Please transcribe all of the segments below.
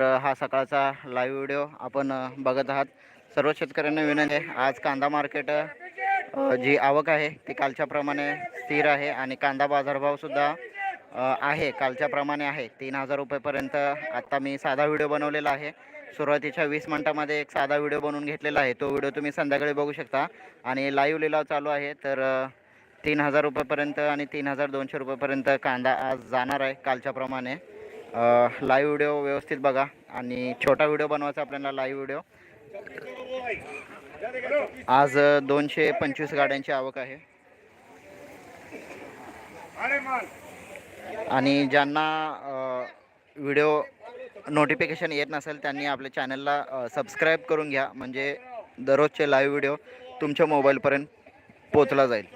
तर हा सकाळचा लाईव्ह व्हिडिओ आपण बघत आहात. सर्व शेतकऱ्यांना विनंती आहे आज कांदा मार्केट जी आवक आहे ती कालच्याप्रमाणे स्थिर आहे आणि कांदा बाजारभावसुद्धा आहे कालच्याप्रमाणे आहे. तीन हजार रुपयेपर्यंत आत्ता मी साधा व्हिडिओ बनवलेला आहे. सुरुवातीच्या वीस मिनटामध्ये एक साधा व्हिडिओ बनवून घेतलेला आहे. तो व्हिडिओ तुम्ही संध्याकाळी बघू शकता. आणि लाईव्ह लिलाव चालू आहे तर तीन हजार रुपयेपर्यंत आणि तीन हजार दोनशे रुपयेपर्यंत कांदा आज जाणार आहे कालच्याप्रमाणे लाईव्ह व्हिडिओ व्यवस्थित बघा आणि छोटा व्हिडिओ बनवायचा आपल्याला लाईव्ह व्हिडिओ आज दोनशे पंचवीस गाड्यांची आवक आहे. आणि ज्यांना व्हिडिओ नोटिफिकेशन येत नसेल त्यांनी आपल्या चॅनलला सबस्क्राईब करून घ्या. म्हणजे दररोजचे लाईव्ह व्हिडिओ तुमच्या मोबाईलपर्यंत पोचला जाईल.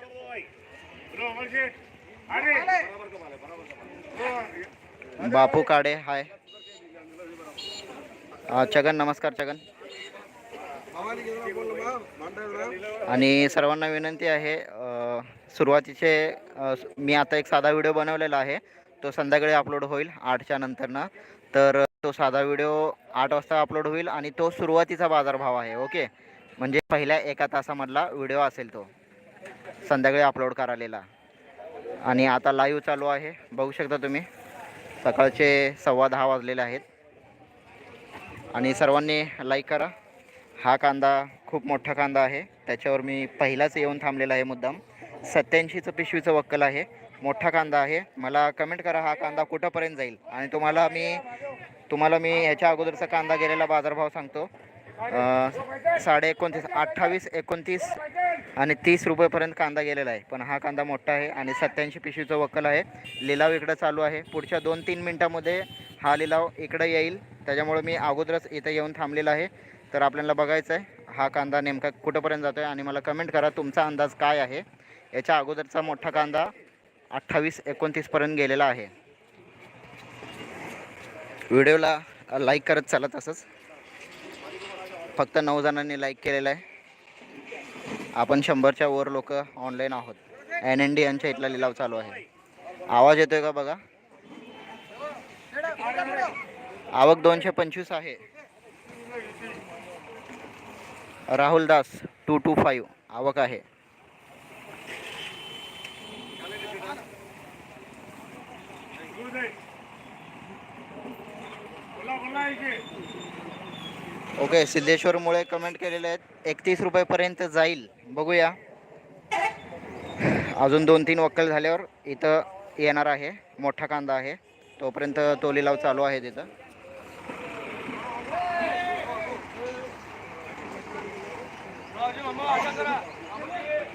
बापू काडे हाय. छगन नमस्कार छगन. आणि सर्वांना विनंती आहे सुरुवातीचे मी आता एक साधा व्हिडिओ बनवलेला आहे. तो संध्याकाळी अपलोड होईल आठच्या नंतरनं. तर तो साधा व्हिडिओ आठ वाजता अपलोड होईल आणि तो सुरुवातीचा बाजारभाव आहे ओके? म्हणजे पहिल्या एका तासामधला व्हिडिओ असेल तो संध्याकाळी अपलोड करालेला आणि आता लाईव्ह चालू आहे बघू शकता तुम्ही. सकाळचे सव्वा दहा वाजलेले आहेत. आणि सर्वांनी लाईक करा. हा कांदा खूप मोठा कांदा आहे. त्याच्यावर मी पहिलाच येऊन थांबलेला आहे मुद्दाम. सत्याऐंशीचं पिशवीचं वक्कल आहे. मोठा कांदा आहे. मला कमेंट करा हा कांदा कुठंपर्यंत जाईल. आणि तुम्हाला मी तुम्हाला मी ह्याच्या अगोदरचा कांदा गेलेला बाजारभाव सांगतो. साडे एकोणतीस अठ्ठावीस एकोणतीस आणि तीस रुपयेपर्यंत कांदा गेलेला आहे. पण हा कांदा मोठा आहे आणि सत्याऐंशी पिशवीचं वक्कल आहे. लिलाव इकडं चालू आहे. पुढच्या दोन तीन मिनटामध्ये हा लिलाव इकडं येईल. त्याच्यामुळे मी अगोदरच इथं येऊन थांबलेला आहे. तर आपल्याला बघायचं आहे हा कांदा नेमका कुठंपर्यंत जातो आहे आणि मला कमेंट करा तुमचा अंदाज काय आहे? याच्या अगोदरचा मोठा कांदा अठ्ठावीस एकोणतीसपर्यंत गेलेला आहे. व्हिडिओला लाईक करत चला तसंच फक्त नऊ जणांनी लाईक केलेलं आहे. आपण शंभरच्या वर लोक ऑनलाईन आहोत. एन एन डी यांच्या इथला लिलाव चालू आहे. आवाज येतोय का बघा? आवक दोनशे पंचवीस आहे. Rahul Das two two five आवक आहे. ओके सिद्धेश्वरमुळे कमेंट केलेले आहेत. एकतीस रुपयेपर्यंत जाईल. बघूया. अजून दोन तीन वक्कल झाल्यावर इथं येणार आहे. मोठा कांदा आहे. तोपर्यंत तो लिलाव चालू आहे तिथं.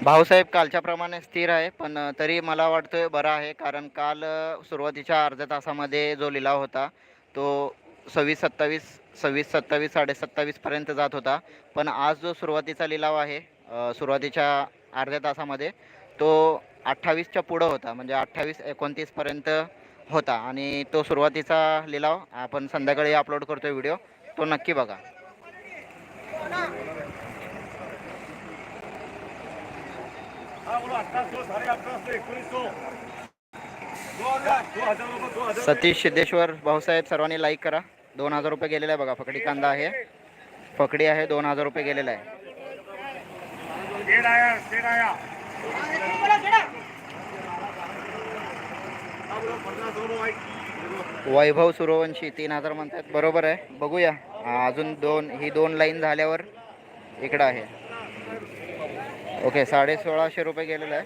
भाऊसाहेब कालच्याप्रमाणे स्थिर आहे पण तरी मला वाटतं बरं आहे कारण काल सुरुवातीच्या अर्ध्या तासामध्ये जो लिलाव होता तो सव्वीस सत्तावीस सव्वीस सत्तावीस साडेसत्तावीसपर्यंत जात होता. पण आज जो सुरुवातीचा लिलाव आहे सुरुवातीच्या अर्ध्या तासामध्ये तो अठ्ठावीसच्या पुढं होता म्हणजे अठ्ठावीस एकोणतीसपर्यंत होता आणि तो सुरुवातीचा लिलाव आपण संध्याकाळी अपलोड करतो व्हिडिओ तो नक्की बघा. सतीश सिद्धेश्वर भाऊसाहेब सर्वांनी लाईक करा. दोन हजार रुपये गेलेला आहे बघा फकडी कांदा आहे. फकडी आहे दोन हजार रुपये गेलेला आहे. वैभव सूर्यवंशी तीन हजार म्हणतात. बरोबर आहे. बघूया. हा, अजून दोन ही दोन लाईन झाल्यावर इकडं आहे. ओके साडे सोळाशे रुपये गेलेलं आहे.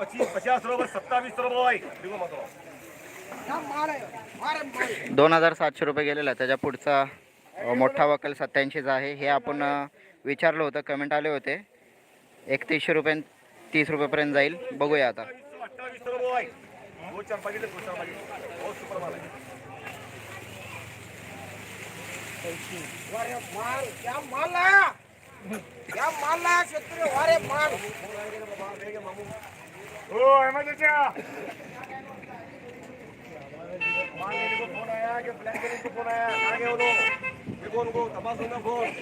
पच्चीस पचास रुपये सत्तावीस रुपये दोन हजार सातशे रुपये गेलेला आहे. त्याच्या पुढचा अ, मोठा वकल सत्याऐंशीचा आहे. हे आपण अ, विचारलं होतं. कमेंट आले होते. एकतीसशे रुपये तीस रुपयेपर्यंत जाईल. बघूया आता. अठ्ठावीस सर्व आहे दोन चार पाकिटे दोन चार पाकिटे बहुत सुपर माल आहे वारे माल क्या माल! लाया क्या माल लाया शेतकरी वारे माल हो अहमद चाचा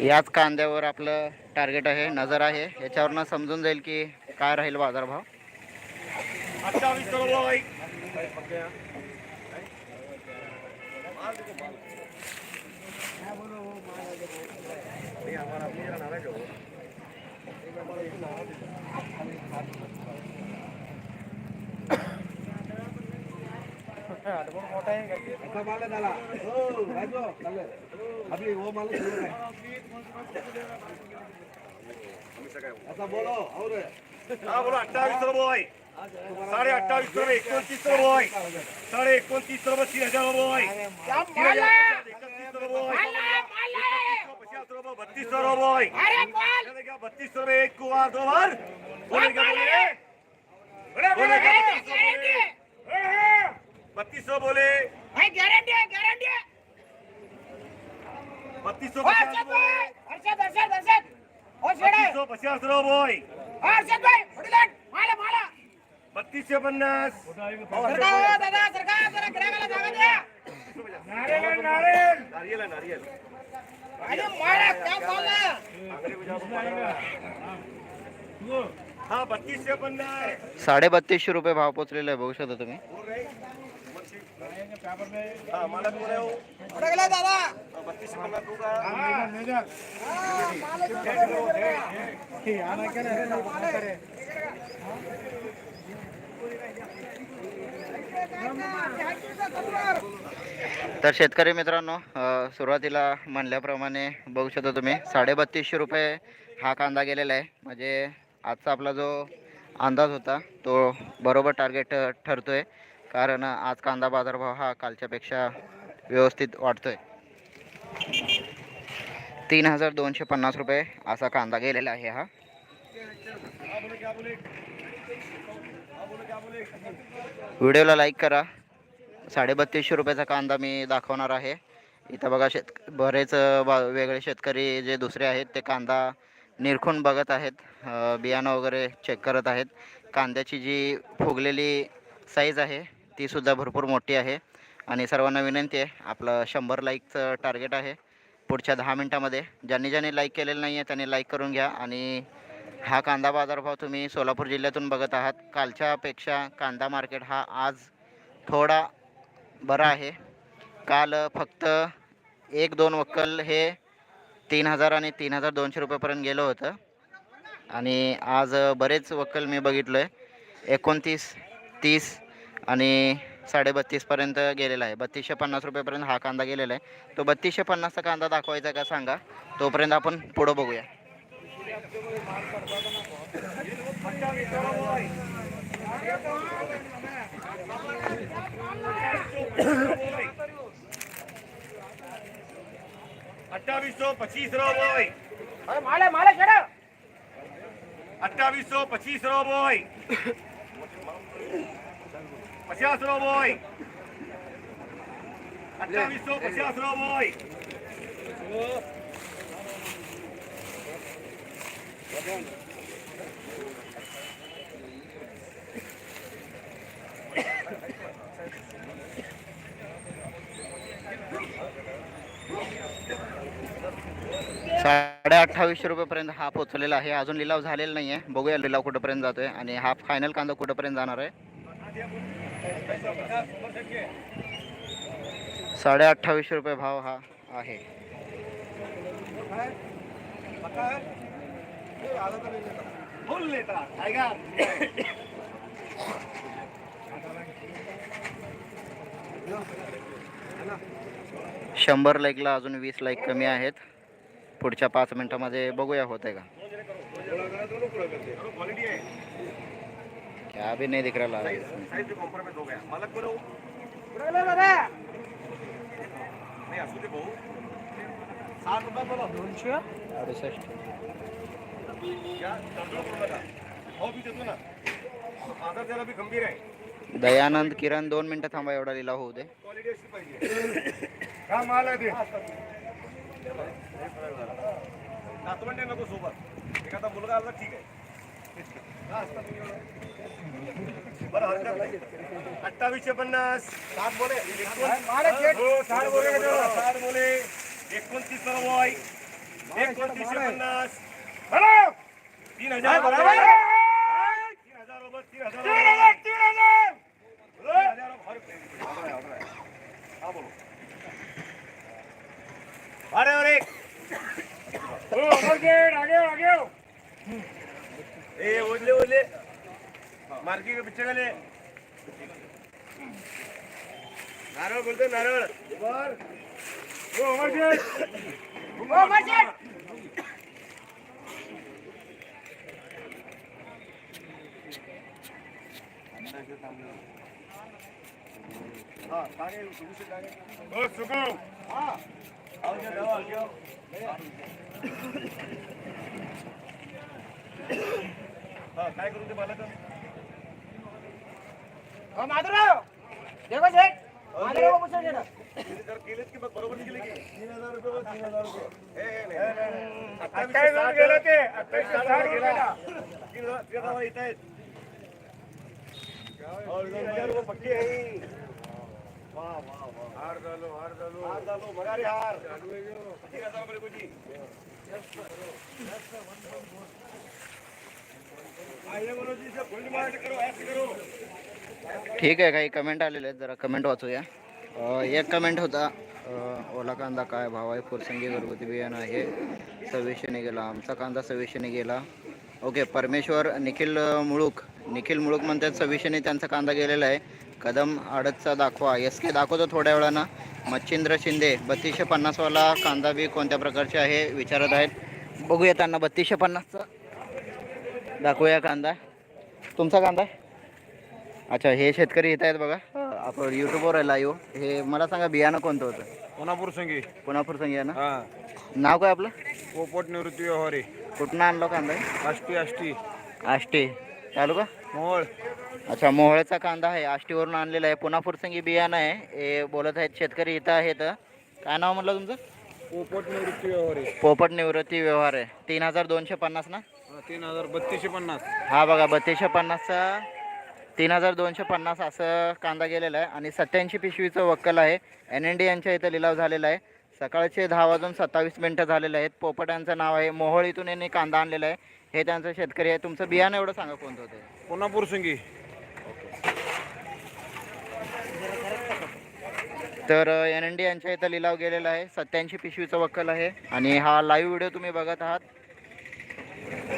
याच कांद्यावर आपलं टार्गेट आहे नजर आहे. याच्यावरनं समजून जाईल की काय राहील बाजारभाव. अट्ठावीस आहे ओ माल बोलो और हा. अठ्ठावीस साडे अठ्ठावीस एकोणतीस सर्व साडे एकोणतीस सर्व तीन हजार सर्व है है है बत्तीस क्या बत्तीस सौ में एक कुआर दो बार बोले क्या बोले बोले बोले क्या बत्तीस सौ बोले. बत्तीस है. है बत्तीस सौ ओ पचास अर्षद बोले. भाई अर्षद अर्षद अर्षद ओ शेड़े बत्तीस सौ पचास रो बोय ओ अर्षद भाई उडीलाट माल है, माल है. बत्तीस सौ पन्नास सरका हो दादा सरका जरा गिराकाला जागा द्या नारियल नारियल नारियल नारियल अरे माल है, क्या माल है। हाँ बत्तीस सौ पन्नास साडे बत्तीसशे रुपये भाव पोचलेला आहे बघू शकता तुम्ही? हाँ। मालक बोले हो। उडगला दादा। बत्तीस सौ पन्नास दूंगा हाँ, माल है, जो दे दे. तर शेतकरी मित्रांनो सुरुवातीला म्हणल्याप्रमाणे बघू शकता तुम्ही साडे बत्तीसशे रुपये हा कांदा गेलेला आहे. म्हणजे आजचा आपला जो अंदाज होता तो बरोबर टार्गेट ठरतो आहे कारण आज कांदा बाजारभाव हा कालच्यापेक्षा व्यवस्थित वाढतो आहे तीन हजार दोनशे पन्नास रुपये असा कांदा गेलेला आहे हा हाँ बोले क्या बोले हाँ बोले क्या बोले व्हिडिओला लाईक करा. साडेबत्तीसशे रुपयाचा कांदा मी दाखवणार आहे. इथं बघा शेत बरेच बा वेगळे शेतकरी जे दुसरे आहेत ते कांदा निरखून बघत आहेत. बियाणं वगैरे चेक करत आहेत. कांद्याची जी फुगलेली साईज आहे तीसुद्धा भरपूर मोठी आहे. आणि सर्वांना विनंती आहे आपलं शंभर लाईकचं टार्गेट आहे. पुढच्या दहा मिनटामध्ये ज्यांनी ज्यांनी लाईक केलेलं नाही आहे त्यांनी लाईक करून घ्या. आणि हा कांदा बाजारभाव तुम्ही सोलापूर जिल्ह्यातून बघत आहात. कालच्यापेक्षा कांदा मार्केट हा आज थोडा बरा आहे. काल फक्त एक दोन वक्कल हे तीन हजार आणि तीन हजार दोनशे रुपयेपर्यंत गेलं होतं. आणि आज बरेच वक्कल मी बघितलो आहे एकोणतीस तीस आणि साडेबत्तीसपर्यंत गेलेला आहे. बत्तीसशे पन्नास रुपयेपर्यंत हा कांदा गेलेला आहे. तो बत्तीसशे पन्नासचा कांदा दाखवायचा का सांगा. तोपर्यंत आपण पुढं बघूया. अट्ठावीस सौ पच्चीस रो बोय. अरे माल है, माल है, शेड़े अट्ठावीस सौ पच्चीस रो बोय. पचास रो बोय अट्ठावीस सौ पचास रो बोय साडे अठ्ठावीसशे रुपयेपर्यंत हा पोचलेला आहे. अजून लिलाव झालेला नाही आहे बघूया लिलाव कुठंपर्यंत जातो आहे आणि हा फायनल कांदा कुठंपर्यंत जाणार आहे. साडे अठ्ठावीसशे रुपये भाव हा आहे. फुल लेता आएगा शंभर लाईकला अजून वीस लाईक कमी आहेत. पुढच्या पाच मिनटामध्ये बघूया होत आहे का? क्या भी नहीं दिख रहा है अडुसष्ट. दयानंद किरण दोन मिनटं थांबा एवढा लिलाव होऊ दे. नको सोबत. एखादा मुलगा आला ठीक आहे. बरं हरकत नाही. अठ्ठावीसशे पन्नास साठ बोले. हो, बोले? साठ बोले. एकोणतीस एकोणतीसशे पन्नास तीन हजार. हा हो हो, हो. ए ओढले ओढले. के पिछे गले. नारळ बोलतो नारळ. बर हो मार्केट हो, मार्केट. हा सांगेल सुगू सांगेल हो सुगू हा आओ जे काय करू ते मला तर हो, माधवराव देखो शेठ माधवराव पुस्तक केलेत की बरोबर केले की तीन हजार रुपये तीन हजार रुपये हे, हे, गेलं ते अठ्ठावीसशे गेला. तीन हजार आहेत पक्की आहे हार झालो हार झालो. हार झालो हार. हजार रुपये ठीक आहे काही कमेंट आलेले आहेत जरा कमेंट वाचूया. एक कमेंट होता ओला कांदा काय भाव आहे? फुरसंगी घरगुती बियाणं आहे. सव्वीसशेने गेला आमचा कांदा सव्वीसशेने गेला. ओके परमेश्वर निखिल मुळूक. निखिल मुळूक म्हणतात सव्वीसशेने त्यांचा कांदा गेलेला आहे. कदम आडतचा दाखवा. एस के दाखवतो थोड्या वेळानं. मच्छिंद्र शिंदे बत्तीसशे पन्नासवाला कांदा बी कोणत्या प्रकारचे आहे विचारत आहेत. बघूया त्यांना बत्तीसशे पन्नासचा. दाखवूया कांदा. तुमचा कांदा आहे? अच्छा हे शेतकरी येत आहेत बघा. आपण युट्यूबवर आहे लाईव्ह हे मला सांगा बियाणं कोणतं होतं? कोल्हापूर संगी. पुण्यापूर संघ ना? हा. नाव काय आपलं? पोपट निवृत्ती व्यवहारे. कुठनं आणलं कांदा? आहे आष्टी आष्टी. आष्टी. तालुका? मोहोळ. अच्छा मोहळ्याचा कांदा आहे आष्टीवरून आणलेला आहे. पुण्यापूर संघी बियाणं आहे. हे बोलत आहेत शेतकरी इथं आहेत. काय नाव म्हटलं तुमचं? पोपट निवृत्ती व्यवहारे पोपट निवृत्ती व्यवहार आहे. तीन हजार दोनशे पन्नास ना? तीन हजार बत्तीसशे पन्नास. हा बघा बत्तीसशे पन्नासचा तीन हजार दोनशे पन्नास असं कांदा गेलेला आहे. आणि सत्याऐंशी पिशवीचं वक्कल आहे. एन एन डी यांच्या इथं लिलाव झालेला आहे. सकाळचे दहा वाजून सत्तावीस मिनटं झालेले आहेत. पोपट यांचं नाव आहे. मोहोळ इथून यांनी कांदा आणलेला आहे. हे त्यांचं शेतकरी आहे. तुमचं बियाणं एवढं सांगा कोणतं होतं? कोल्हापूर संगी. तर एन एन डी यांच्या इथं लिलाव गेलेला आहे. सत्याऐंशी पिशवीचं वक्कल आहे. आणि हा लाईव्ह व्हिडिओ तुम्ही बघत आहात.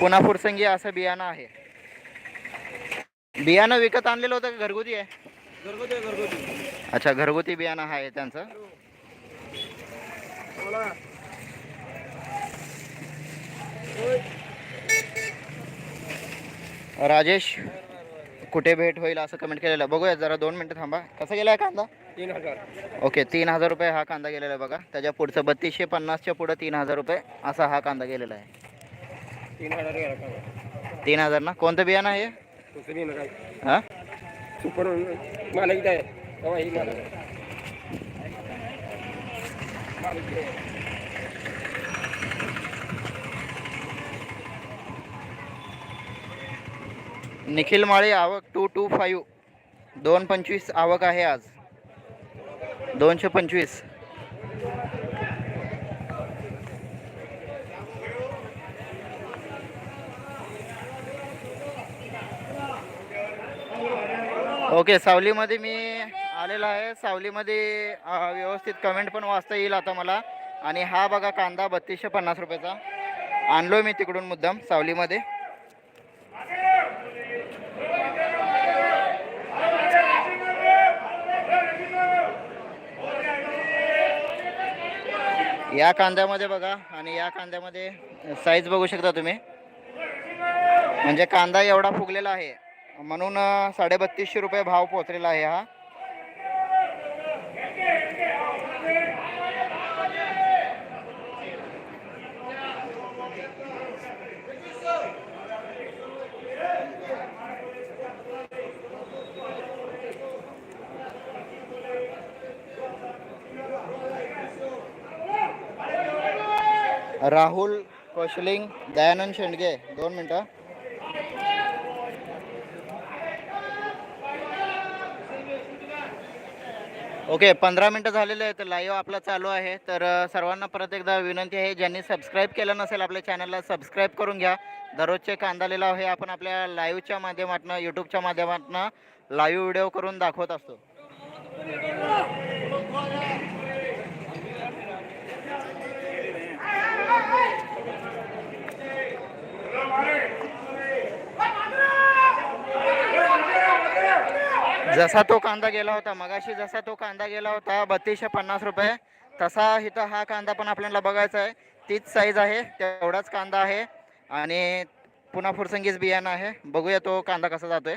पुन्हा फुरसंगी असं बियाणं आहे. बियाणं विकत आणलेलं होतं का घरगुती आहे? घरगुती आहे, घरगुती. अच्छा घरगुती बियाणं आहे त्यांचं. राजेश कुठे भेट होईल असं कमेंट केलेलं आहे. बघूया जरा दोन मिनटं थांबा. कसा गेला आहे कांदा? तीन हजार. ओके तीन हजार रुपये हा कांदा गेलेला आहे बघा. त्याच्या पुढचं बत्तीसशे पन्नासच्या पुढं तीन हजार रुपये असा हा कांदा गेलेला आहे. तीन हजार तीन हजार ना? कोणतं बियाणं आहे हे? हा? सुपर मला इथं आहे तेव्हा ही मला निखिल माळे आवक टू टू फाईव्ह दोन पंचवीस आवक आहे आज. दोनशे पंचवीस. ओके सावलीमध्ये मी आलेला आहे. सावलीमध्ये व्यवस्थित कमेंट पण वाचता येईल आता मला. आणि हा बघा कांदा बत्तीसशे पन्नास रुपयाचा. आणलो मी तिकडून मुद्दाम सावलीमध्ये. या कांद्यामध्ये बघा आणि या कांद्यामध्ये साईज बघू शकता तुम्ही. म्हणजे कांदा एवढा फुगलेला आहे. म्हणून साडेबत्तीसशे रुपये भाव पोचलेला आहे हा. राहुल कौशलिंग दयानंद शेंडगे. दोन मिनटं. ओके पंधरा मिनटं झालेले आहेत. लाईव्ह आपला चालू आहे. तर सर्वांना परत एकदा विनंती आहे ज्यांनी सबस्क्राईब केलं नसेल आपल्या चॅनलला सबस्क्राईब करून घ्या. दररोजचे कांदा लिलाव हे आपण आपल्या लाईव्हच्या माध्यमातून यूट्यूबच्या माध्यमातून लाईव्ह व्हिडिओ करून दाखवत असतो. जसा तो कांदा गेला होता मगाशी जसा तो कांदा गेला होता बत्तीसशे पन्नास रुपये तसा इथं हा कांदा पण आपल्याला बघायचा आहे. तीच साईज आहे तेवढाच कांदा आहे आणि पुन्हा फुरसंगीच बियाणं आहे. बघूया तो कांदा कसा जातोय.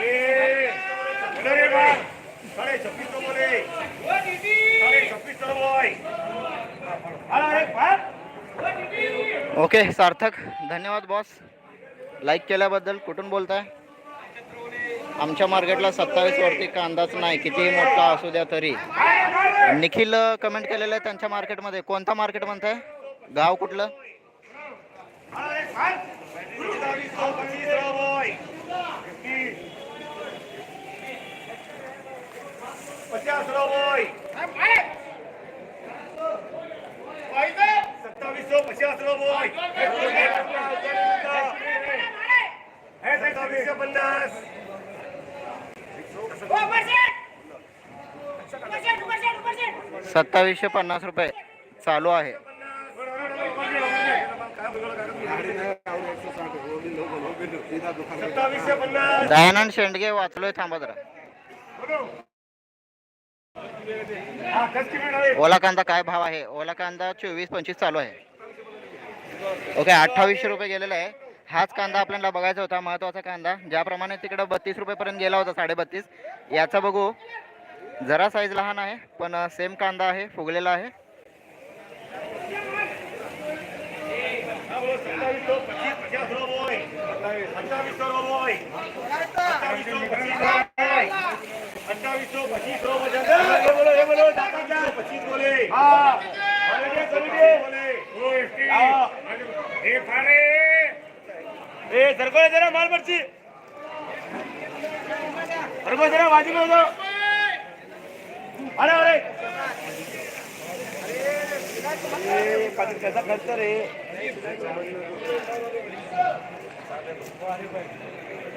ए, ओके सार्थक धन्यवाद बॉस लाईक केल्याबद्दल कुठून बोलताय? आमच्या मार्केटला सत्तावीस वरती कांदाच नाही? किती मोठा असू द्या तरी. निखिल कमेंट केलेलं आहे त्यांच्या मार्केटमध्ये. कोणता मार्केट म्हणताय? गाव कुठलं? पचास सौ बोय सत्तावीस सौ पचास सौ बोय है सत्तावीसशे पन्नास सत्तावीसशे पन्नास रुपये चालू आहे. दयानंद शेंडगे वाचलोय थांबा जरा. ओला कांदा काय भाव आहे? ओला कांदा चोवीस पंचवीस चालू आहे. ओके अठ्ठावीसशे रुपये गेलेला आहे. हाच कांदा आपल्याला बघायचा होता महत्त्वाचा कांदा. ज्याप्रमाणे तिकडं बत्तीस रुपयेपर्यंत गेला होता साडेबत्तीस. याचा बघू. जरा साईज लहान आहे पण सेम कांदा आहे फुगलेला आहे. ए जरा माल जरा में जाओ अरे अरे. खर्च रे.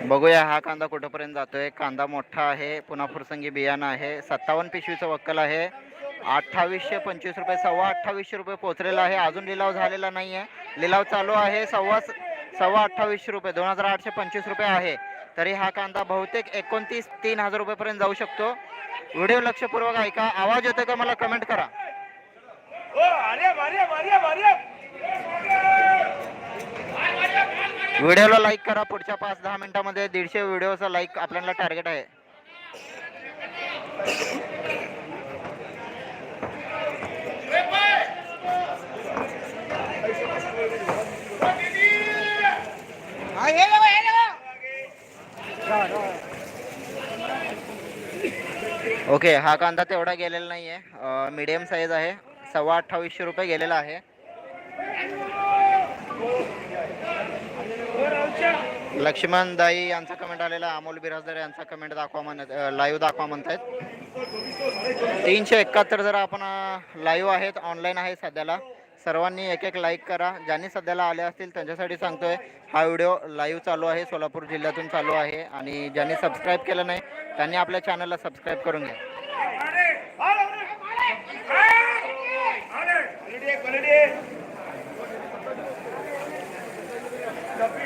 बघूया हा कांदा कुठंपर्यंत जातोय. कांदा मोठा आहे पुन्हा फुरसंगी बियाणं आहे. सत्तावन्न पिशवीचं वक्कल आहे. अठ्ठावीसशे पंचवीस रुपये सव्वा अठ्ठावीसशे रुपये पोचलेला आहे. अजून लिलाव झालेला नाही आहे लिलाव चालू आहे. सव्वा सव्वा अठ्ठावीसशे रुपये दोन हजार आठशे पंचवीस रुपये आहे. तरी हा कांदा बहुतेक एकोणतीस तीन हजार रुपयेपर्यंत जाऊ शकतो. व्हिडिओ लक्षपूर्वक ऐका. आवाज येतोय का मला कमेंट करा. व्हिडिओला लाईक करा. पुढच्या पाच दहा मिनिटामध्ये दीडशे व्हिडिओचा लाईक आपल्याला टार्गेट आहे हा, हे बघा, हे बघा. ओके हा कांदा तेवढा गेलेला नाही आहे मीडियम साईज आहे. सव्वा अठ्ठावीसशे रुपये गेलेला आहे. लक्ष्मण दाई यांचा कमेंट आलेला अमोल बिराजदार यांचा कमेंट दाखवा म्हणत लाईव्ह दाखवा म्हणतायत. तीनशे एकाहत्तर जर आपण लाईव्ह आहेत ऑनलाईन आहे सध्याला. सर्वांनी एक एक लाईक करा. ज्यांनी सध्याला आले असतील त्यांच्यासाठी सांगतोय हा व्हिडिओ लाईव्ह चालू आहे सोलापूर जिल्ह्यातून चालू आहे. आणि ज्यांनी सबस्क्राईब केलं नाही त्यांनी आपल्या चॅनलला सबस्क्राईब करून घ्या. बोले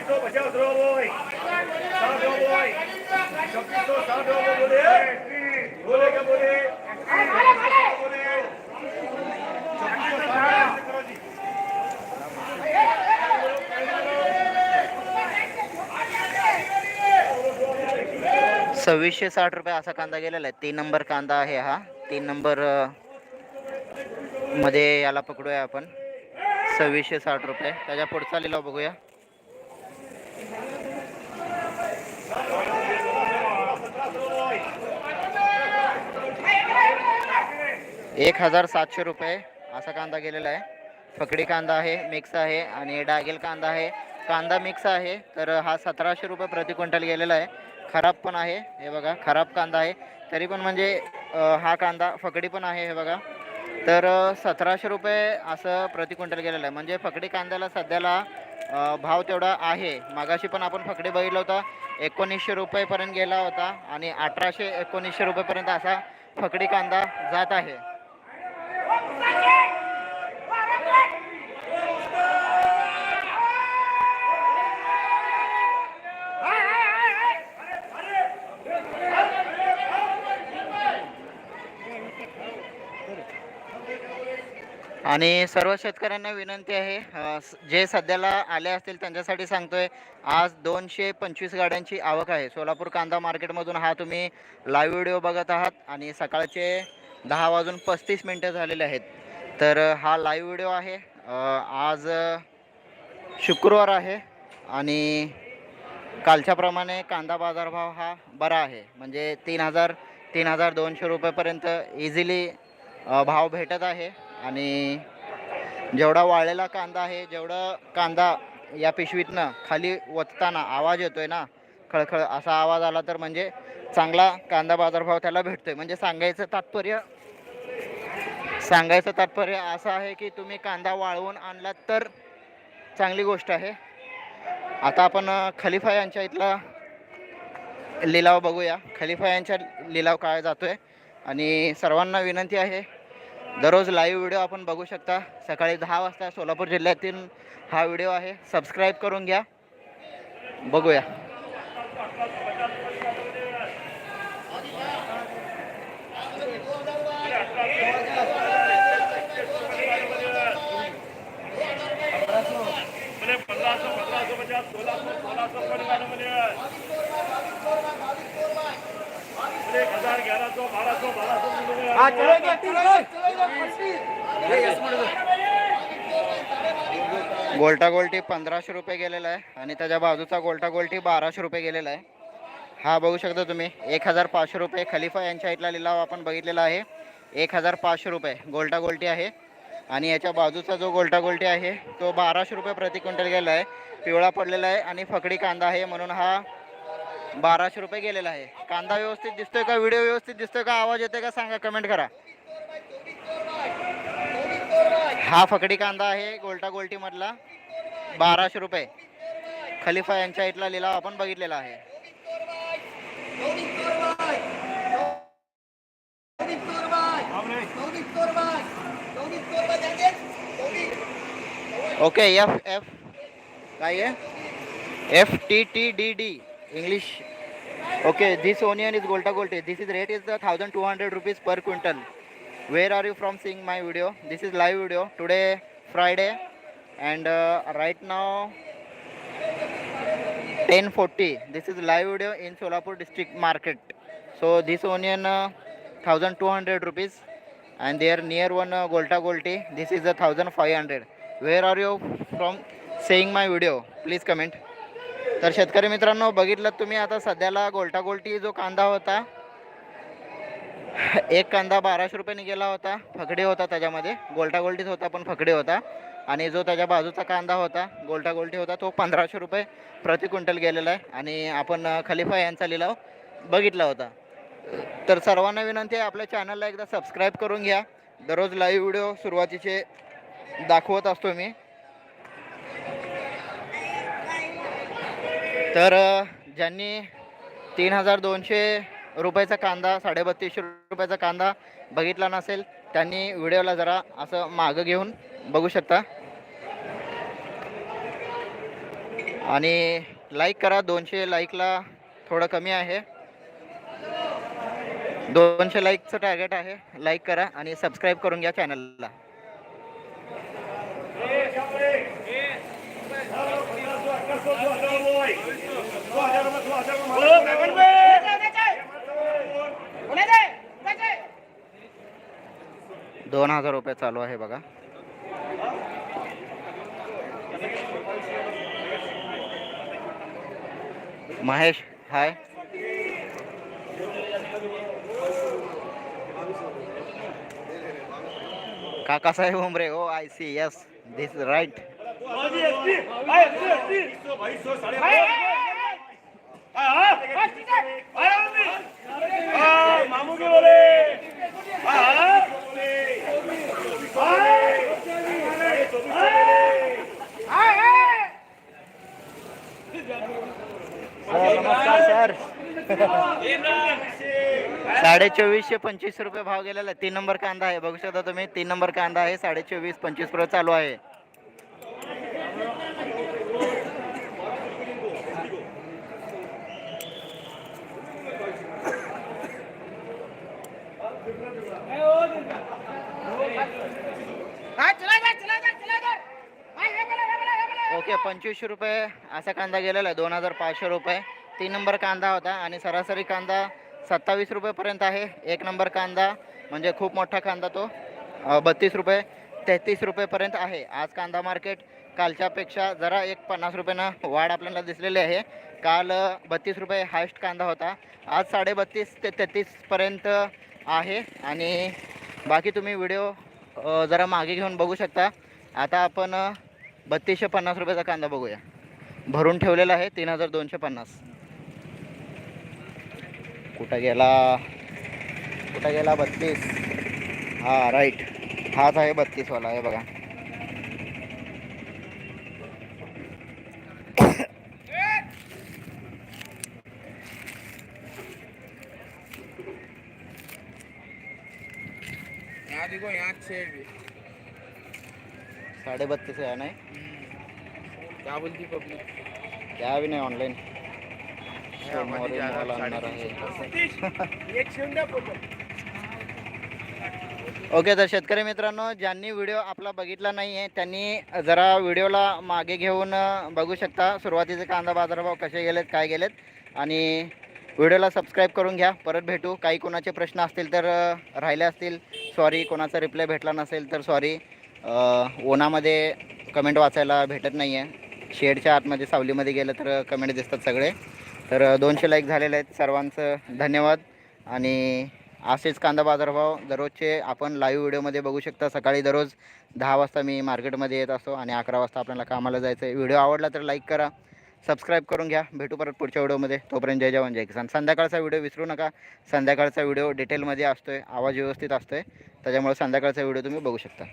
सौ पचास रो बोय साठ रो बोय छब्बीस सौ साठ रो बोले बोले क्या बोले बोले छब्बीस सौ साठ करो जी सव्वीसशे साठ रुपये असा कांदा गेलेला आहे. तीन नंबर कांदा आहे हा. तीन नंबरमध्ये याला पकडूया आपण. सव्वीसशे साठ रुपये. त्याच्या पुढचा लिलाव बघूया. एक हजार सातशे रुपये असा कांदा गेलेला आहे. फकडी कांदा आहे मिक्स आहे आणि डागेल कांदा आहे. कांदा मिक्स आहे तर हा सतराशे रुपये प्रति क्विंटल गेलेला आहे. खराब पण आहे हे बघा खराब कांदा आहे. तरी पण म्हणजे हा कांदा फकडी पण आहे हे बघा. तर सतराशे रुपये असं प्रति क्विंटल गेलेलं आहे. म्हणजे फकडी कांद्याला सध्याला भाव तेवढा आहे. मागाशी पण आपण फकडी बघितला होता. एकोणीसशे रुपयेपर्यंत गेला होता आणि अठराशे एकोणीसशे रुपयेपर्यंत असा फकडी कांदा जात आहे. आणि सर्व शेतकऱ्यांना विनंती आहे जे सध्याला आले असतील त्यांच्यासाठी सांगतोय आज दोनशे पंचवीस गाड्यांची आवक आहे. सोलापूर कांदा मार्केटमधून हा तुम्ही लाईव्ह व्हिडिओ बघत आहात आणि सकाळचे दहा वाजून पस्तीस मिनटं झालेले आहेत. तर हा लाईव्ह व्हिडिओ आहे. आज शुक्रवार आहे आणि कालच्याप्रमाणे कांदा बाजारभाव हा बरा आहे. म्हणजे तीन हजार तीन हजार दोनशे रुपयेपर्यंत इझिली भाव भेटत आहे. आणि जेवढा वाळलेला कांदा आहे जेवढं कांदा या पिशवीतनं खाली वतताना आवाज येतोय ना खळखळ असा आवाज आला तर म्हणजे चांगला कांदा बाजारभाव त्याला भेटतोय. म्हणजे सांगायचं तात्पर्य सांगायचं तात्पर्य असं आहे की तुम्ही कांदा वाळवून आणलात तर चांगली गोष्ट आहे. आता आपण खलिफा यांच्या इथला लिलाव बघूया. खलिफा यांच्या लिलाव काय जातोय आणि सर्वांना विनंती आहे दररोज लाईव्ह व्हिडिओ आपण बघू शकता. सकाळी दहा वाजता सोलापूर जिल्ह्यातील हा व्हिडिओ आहे. सबस्क्राईब करून घ्या. बघूया म्हणजे पंधराशे पंधराशे पचास सोळाशे सोळाशे पंचावन्न म्हणजे एक हजार ग्याराशे बाराशे बाराशे हा चलेगा चलेगा चलेगा पट्टी गोल्टा गोल्टी पंधराशे रुपये गेलेला आहे आणि त्याच्या बाजूचा गोल्टा गोल्टी बाराशे रुपये गेलेला आहे. हा बघू शकता तुम्ही एक हजार पाचशे रुपये खलिफा यांच्या इथला लिलाव आपण बघितलेला आहे. एक हजार पाचशे रुपये गोल्टा गोल्टी आहे. आणि याच्या बाजूचा जो गोल्टा गोल्टी आहे तो बाराशे रुपये प्रति क्विंटल गेला आहे. पिवळा पडलेला आहे आणि फकडी कांदा आहे म्हणून हा बाराशे रुपये गेलेला आहे. कांदा व्यवस्थित दिसतोय का? व्हिडिओ व्यवस्थित दिसतोय का? आवाज येतोय का? सांगा कमेंट करा. हा फकडी कांदा आहे गोल्टा गोलटी मधला बाराशे रुपये. खलिफा यांच्या इथला लिलाव आपण बघितलेला आहे. ओके एफ एफ काय आहे? F T T D D English. Okay, this onion is golta golte. This is rate is the 1200 rupees per quintal. Where are you from seeing my video? This is live video today Friday and uh, right now 1040. This is live video in Solapur district market. So this onion uh, 1200 rupees and there near one uh, golta. This is the 1500. Where are you from seeing my video? Please comment. तर शेतकरी मित्रांनो बघितलं तुम्ही आता सध्याला गोल्टा गोल्टी जो कांदा होता एक कांदा बाराशे रुपयाने गेला होता फकडे होता त्याच्यामध्ये. गोल्टा गोल्टीच होता पण फकडे होता. आणि जो त्याच्या बाजूचा कांदा होता गोल्टा गोल्टी होता तो पंधराशे रुपये प्रति क्विंटल गेलेला आहे. आणि आपण खलिफा यांचा लिलाव बघितला होता. तर सर्वांना विनंती आहे आपल्या चॅनलला एकदा सबस्क्राईब करून घ्या. दररोज लाईव्ह व्हिडिओ सुरुवातीचे दाखवत असतो मी. तर ज्यांनी तीन हजार दोनशे रुपयाचा कांदा साडेबत्तीसशे रुपयाचा कांदा बघितला नसेल त्यांनी व्हिडिओला जरा असं मागं घेऊन बघू शकता. आणि लाईक करा दोनशे लाईकला थोडं कमी आहे. दोनशे लाईकचं टार्गेट आहे लाईक करा आणि सबस्क्राईब करून घ्या चॅनलला दोन हज़ार रुपये चालू आहे बघा. Mahesh hi Kakasaheb Umare oh I see yes this right मामू के बोले. नमस्कार सर. साडे चोवीसशे पंचवीस रुपये भाव गेलेला आहे. तीन नंबर कांदा आहे. बघू शकता तुम्ही तीन नंबर कांदा आहे. साडे चोवीस पंचवीस रुपये चालू आहे हा, चला जा, चला जा, चला जा. हा, हे बघा, हे बघा, हे बघा. ओके पंचवीसशे रुपये असा कांदा गेलेला आहे दोन हजार पाचशे रुपये. तीन नंबर कांदा होता आणि सरासरी कांदा सत्तावीस रुपयेपर्यंत आहे. एक नंबर कांदा म्हणजे खूप मोठा कांदा तो बत्तीस रुपये तेहतीस रुपयेपर्यंत आहे. आज कांदा मार्केट कालच्यापेक्षा जरा एक पन्नास रुपयानं वाढ आपल्याला दिसलेली आहे. काल बत्तीस रुपये हायस्ट कांदा होता. आज साडेबत्तीस ते तेहतीसपर्यंत आहे आणि बाकी तुम्ही व्हिडिओ जरा मागे घेऊन बघू शकता. आता आपण बत्तीसशे पन्नास रुपयाचा कांदा बघूया. भरून ठेवलेला आहे तीन हजार दोनशे पन्नास. कुठं गेला? कुठं गेला बत्तीस? हा राईट हाच आहे बत्तीसवाला आहे बघा. यहाँ देखो यहाँ छः भी साडे बत्तीस आहे नाही क्या बोलती पब्लिक बी नाही ऑनलाईन सोमवारी माल आणणार आहे एक शून्य फोटो ओके तर शेतकरी मित्रांनो ज्यांनी व्हिडिओ आपला बघितला नाही आहे त्यांनी जरा व्हिडिओला मागे घेऊन अ, बघू शकता. सुरुवातीचे कांदा बाजारभाव कसे गेलेत काय गेलेत आणि व्हिडिओला सबस्क्राईब करून घ्या. परत भेटू. काही कोणाचे प्रश्न असतील तर अ, राहिले असतील. सॉरी कोणाचा रिप्लाय भेटला नसेल तर सॉरी ओनामध्ये कमेंट वाचायला भेटत नाही आहे शेडच्या आतमध्ये सावलीमध्ये गेलं तर कमेंट दिसतात सगळे. तर दोनशे लाईक झालेले आहेत सर्वांचं. धन्यवाद. आणि असेच कांदा बाजारभाव दररोजचे आपण लाईव्ह व्हिडिओमध्ये बघू शकता. सकाळी दररोज दहा वाजता मी मार्केटमध्ये येत असतो आणि अकरा वाजता आपल्याला कामाला जायचं आहे. व्हिडिओ आवडला तर लाईक करा. सबस्क्राईब करून घ्या. भेटू परत पुढच्या व्हिडिओमध्ये तोपर्यंत जय जवान जय किसान. संध्याकाळचा व्हिडिओ विसरू नका. संध्याकाळचा व्हिडिओ डिटेलमध्ये असतो आहे आवाज व्यवस्थित असतो आहे त्याच्यामुळे संध्याकाळचा व्हिडिओ तुम्ही बघू शकता.